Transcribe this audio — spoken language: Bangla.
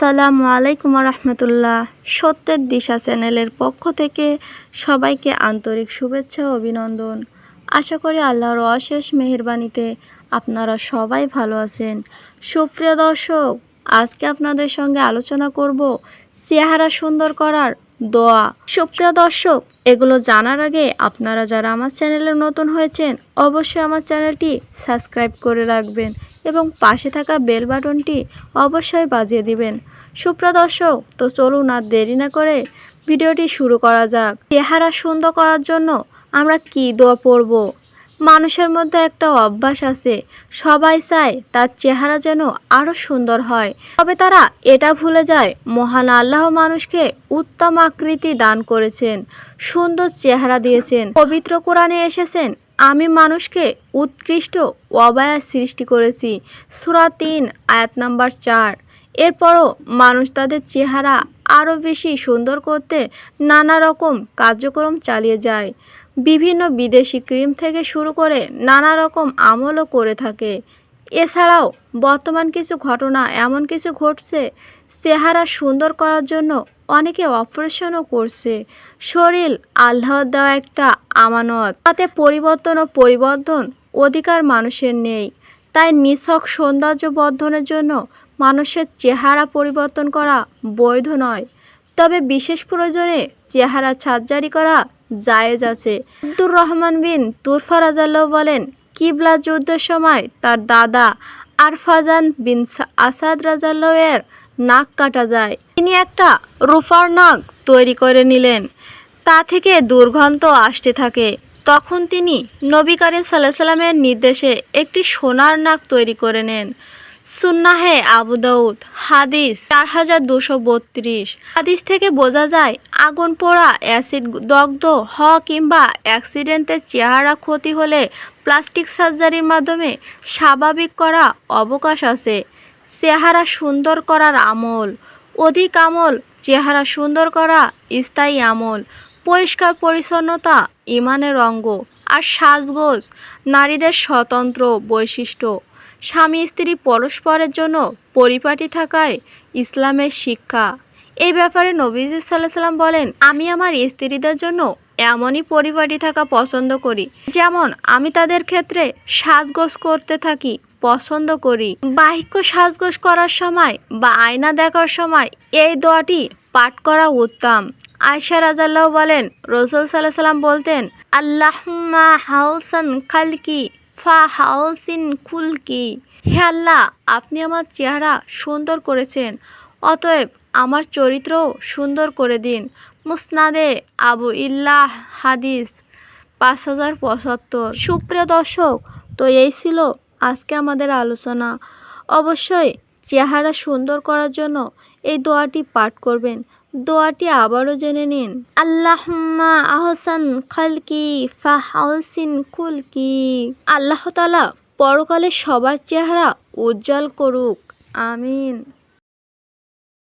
সালামু আলাইকুম রহমতুল্লাহ সত্যের দিশা চ্যানেলের পক্ষ থেকে সবাইকে আন্তরিক শুভেচ্ছা ও অভিনন্দন। আশা করি আল্লাহর অশেষ মেহরবানিতে আপনারা সবাই ভালো আছেন। সুপ্রিয় দর্শক, আজকে আপনাদের সঙ্গে আলোচনা করব চেহারা সুন্দর করার দোয়া। সুপ্রিয় দর্শক, এগুলো জানার আগে আপনারা যারা আমার চ্যানেলে নতুন হয়েছেন, অবশ্যই আমার চ্যানেলটি সাবস্ক্রাইব করে রাখবেন এবং পাশে থাকা বেল বাটনটি অবশ্যই বাজিয়ে দিবেন। সুপ্রিয় দর্শক, তো চলুন আর দেরি না করে ভিডিওটি শুরু করা যাক। চেহারা সুন্দর করার জন্য আমরা কি দোয়া পড়ব? মানুষের মধ্যে একটা অভ্যাস আছে। সবাই চায় তার চেহারা যেন আরও সুন্দর হয়। তবে তারা এটা ভুলে যায়, মহান আল্লাহ মানুষকে উত্তম আকৃতি দান করেছেন, সুন্দর চেহারা দিয়েছেন। পবিত্র কোরআনে এসেছেন, আমি মানুষকে উৎকৃষ্ট অবায়া সৃষ্টি করেছি। সুরা তিন, আয়াত নাম্বার চার। এরপরও মানুষ তাদের চেহারা আরও বেশি সুন্দর করতে নানা রকম কার্যক্রম চালিয়ে যায়। বিভিন্ন বিদেশি ক্রিম থেকে শুরু করে নানা রকম আমলও করে থাকে। এছাড়াও বর্তমান কিছু ঘটনা, এমন কিছু ঘটছে, চেহারা সুন্দর করার জন্য অনেকে অপারেশনও করছে। শরীর আল্লাহর দেওয়া একটা আমানত। তাতে পরিবর্তন ও পরিবর্তন অধিকার মানুষের নেই। তাই নিছক সৌন্দর্য বর্ধনের জন্য মানুষের চেহারা পরিবর্তন করা বৈধ নয়। তবে বিশেষ প্রয়োজনে চেহারা সার্জারি করা জায়েজ আছে। আব্দুর রহমান বিন তুরফা রাজাল্লাহ বলেন, কিবলা যুদ্ধের সময় তার দাদা আরফাজান বিন আসাদ রাজাল্লাহের নাক কাটা যায়। তিনি একটা রুফার নাক তৈরি করে নিলেন। তা থেকে দুর্গন্ধ আসতে থাকে। তখন তিনি নবী করিম সাল্লাহ সাল্লামের নির্দেশে একটি সোনার নাক তৈরি করে নেন। সুন্নাহে আবু হাদিস চার হাজার দুশো বত্রিশ। হাদিস থেকে বোঝা যায়, আগুন পোড়া, অ্যাসিড দগ্ধ হ কিংবা অ্যাক্সিডেন্টের চেহারা ক্ষতি হলে প্লাস্টিক সার্জারির মাধ্যমে স্বাভাবিক করা অবকাশ আছে। চেহারা সুন্দর করার আমল, অধিক আমল, চেহারা সুন্দর করা স্থায়ী আমল, পরিষ্কার পরিচ্ছন্নতা ইমানের অঙ্গ, আর সাজগোজ, নারীদের স্বতন্ত্র বৈশিষ্ট্য। স্বামী স্ত্রী পরস্পরের জন্য পরিপাটি থাকায় ইসলামের শিক্ষা। এই ব্যাপারে নবীজ সাল্লাহ সাল্লাম বলেন, আমি আমার স্ত্রীদের জন্য এমনই পরিপাটি থাকা পছন্দ করি, যেমন আমি তাদের ক্ষেত্রে সাজগোজ করতে থাকি, পছন্দ করি। বাহিক্য সাজগোজ করার সময় বা আয়না দেখার সময় এই দোয়াটি পাঠ করা উত্তম। আয়সা রাজাল্লাহ বলেন, রসুল সাল্লাহ সাল্লাম বলতেন, আল্লাহম্মা হাউসান খালকি ফা হাউসিন খুলকি হে আল্লাহ, আপনি আমার চেহারা সুন্দর করেছেন। অতএব আমার চরিত্রও সুন্দর করে দিন। মুসনাদে আবু ইল্লাহ হাদিস পাঁচ হাজার পঁচাত্তর। সুপ্রিয় দর্শক, তো এই ছিল আজকে আমাদের আলোচনা। অবশ্যই চেহারা সুন্দর করার জন্য এই দোয়াটি পাঠ করবেন। দোয়াটি আবারও জেনে নিন। আল্লাহম্মা আহসান খালকি ফাহসিন কুলকি। আল্লাহ তালা পরকালে সবার চেহারা উজ্জ্বল করুক। আমিন।